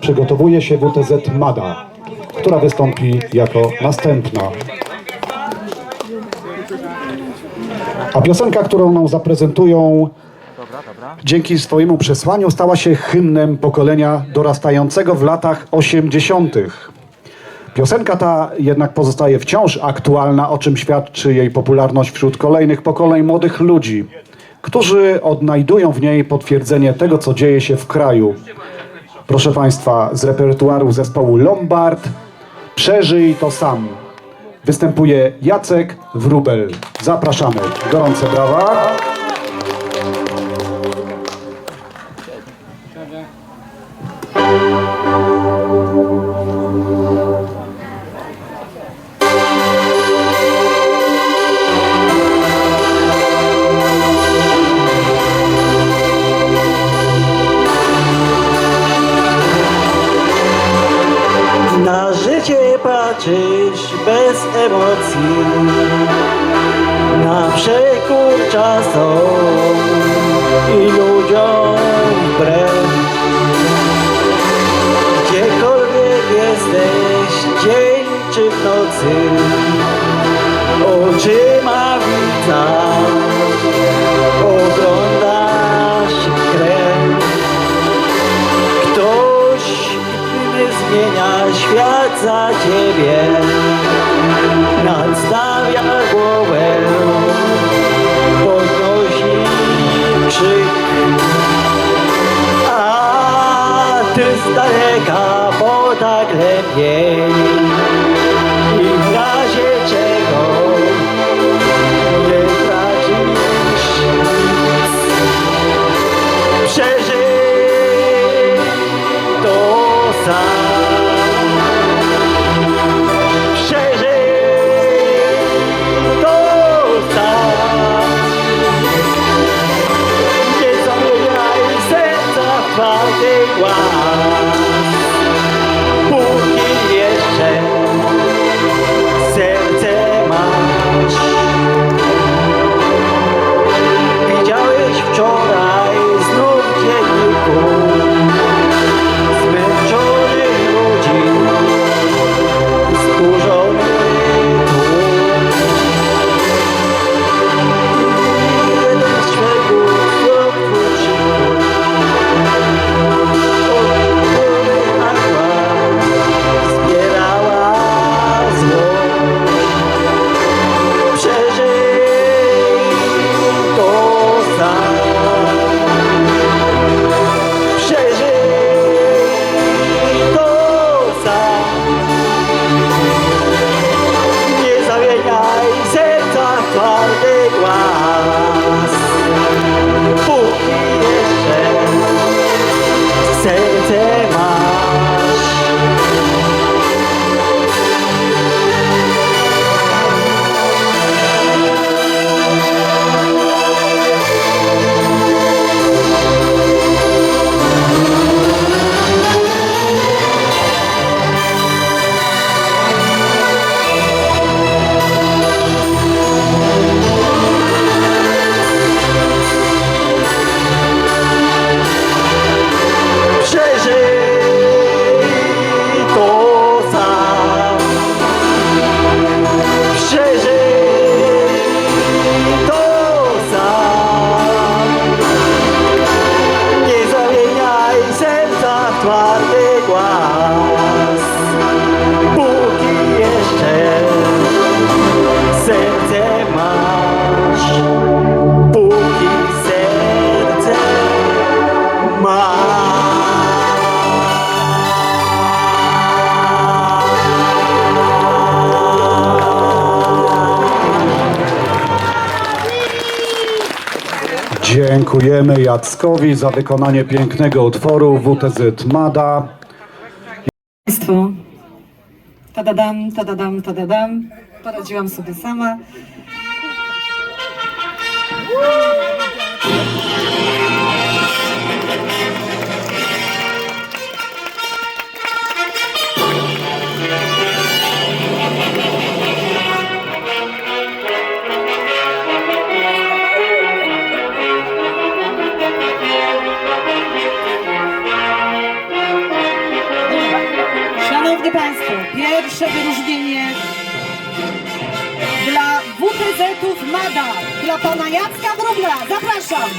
przygotowuje się WTZ MADA, która wystąpi jako następna. A piosenka, którą nam zaprezentują, dzięki swojemu przesłaniu stała się hymnem pokolenia dorastającego w latach 80. Piosenka ta jednak pozostaje wciąż aktualna, o czym świadczy jej popularność wśród kolejnych pokoleń młodych ludzi, którzy odnajdują w niej potwierdzenie tego, co dzieje się w kraju. Proszę Państwa, z repertuaru zespołu Lombard Przeżyj to sam. Występuje Jacek Wrubel. Zapraszamy. Gorące brawa. Patrzysz bez emocji Na przekór czasom i ludziom wbrew. Gdziekolwiek jesteś, dzień czy w nocy Oczyma widza za ciebie. Nadstawia głowę Podnosi krzyk. A ty z daleka, bo tak twardy głaz. Póki jeszcze vai igual. Dziękujemy Jackowi za wykonanie pięknego utworu WTZ MADA. Państwu. Tadadam, tadadam, tadadam. Poradziłam sobie sama. Pierwsze wyróżnienie dla WTZ-ów MADA, dla pana Jacka Wróbla. Zapraszam.